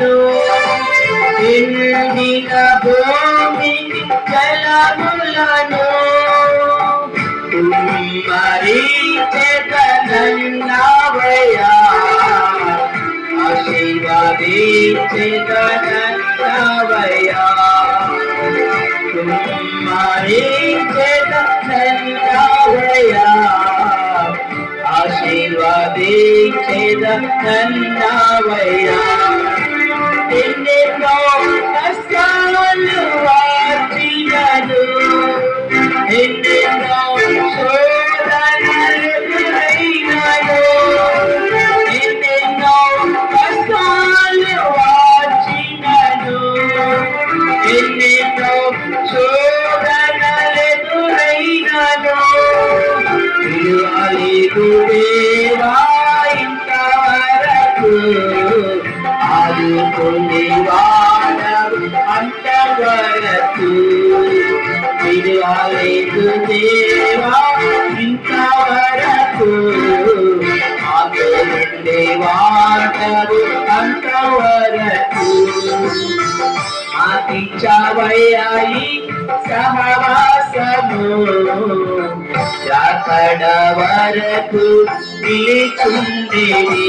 లేదు ఇందిన భూమి జలములను మరి చేతనవయా ఆశీర్వాది చేతనవయా మరి చేతనవయా ఆశీర్వాది చేతనవయా Hallelujah. దేవా ఇంతవరకు ఆగండే వార్తలు అంతవరకు అతిచవయ్యాయి సహవాసము. జాతడ వరకు నిలిచుండేవి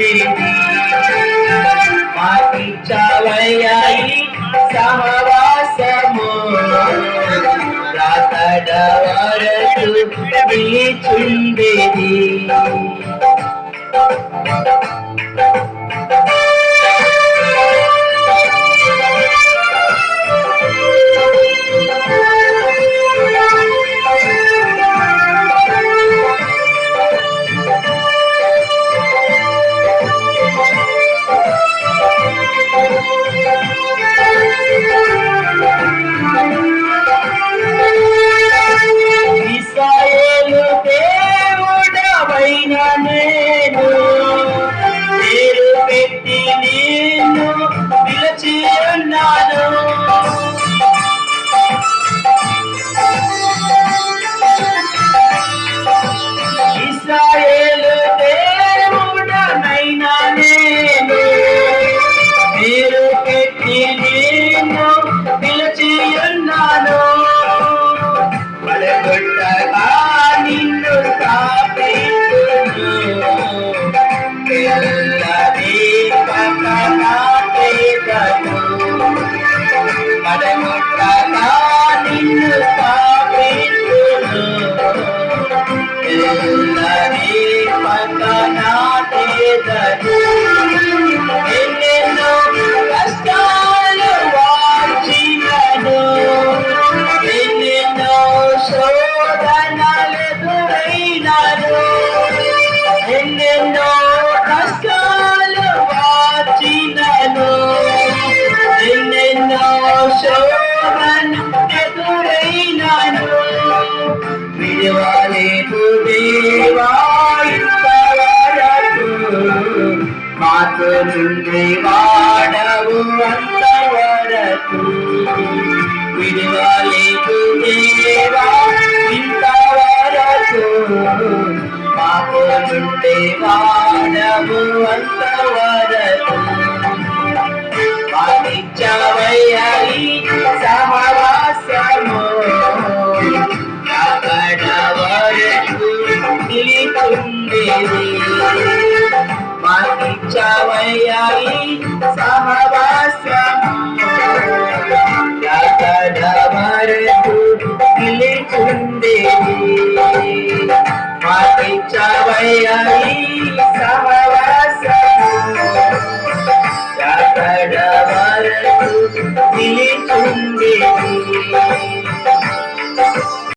கொண்டு மாட்டிச்சாவையாயி சமவாசமோ? ராத்தடவரது சுண்டேதி నిన్ను పిలిచి ఉన్నాను. పడగొట్టగా నిన్ను పడగొట్టగా నిన్ను స్థాపించును పక్కన తేదను విలువలేదు దేవా ఇంతవరకు మాకు నుండి వాడవు అంతవరకు విలువలేదు దేవా ఇంతవరకు మాకు నుండి వాడవు అంతవరకు वैयाई सहवासा गडावर तू दिले चुंदेरी मातेच्या वैयाई सहवासा गडावर तू दिले चुंदेरी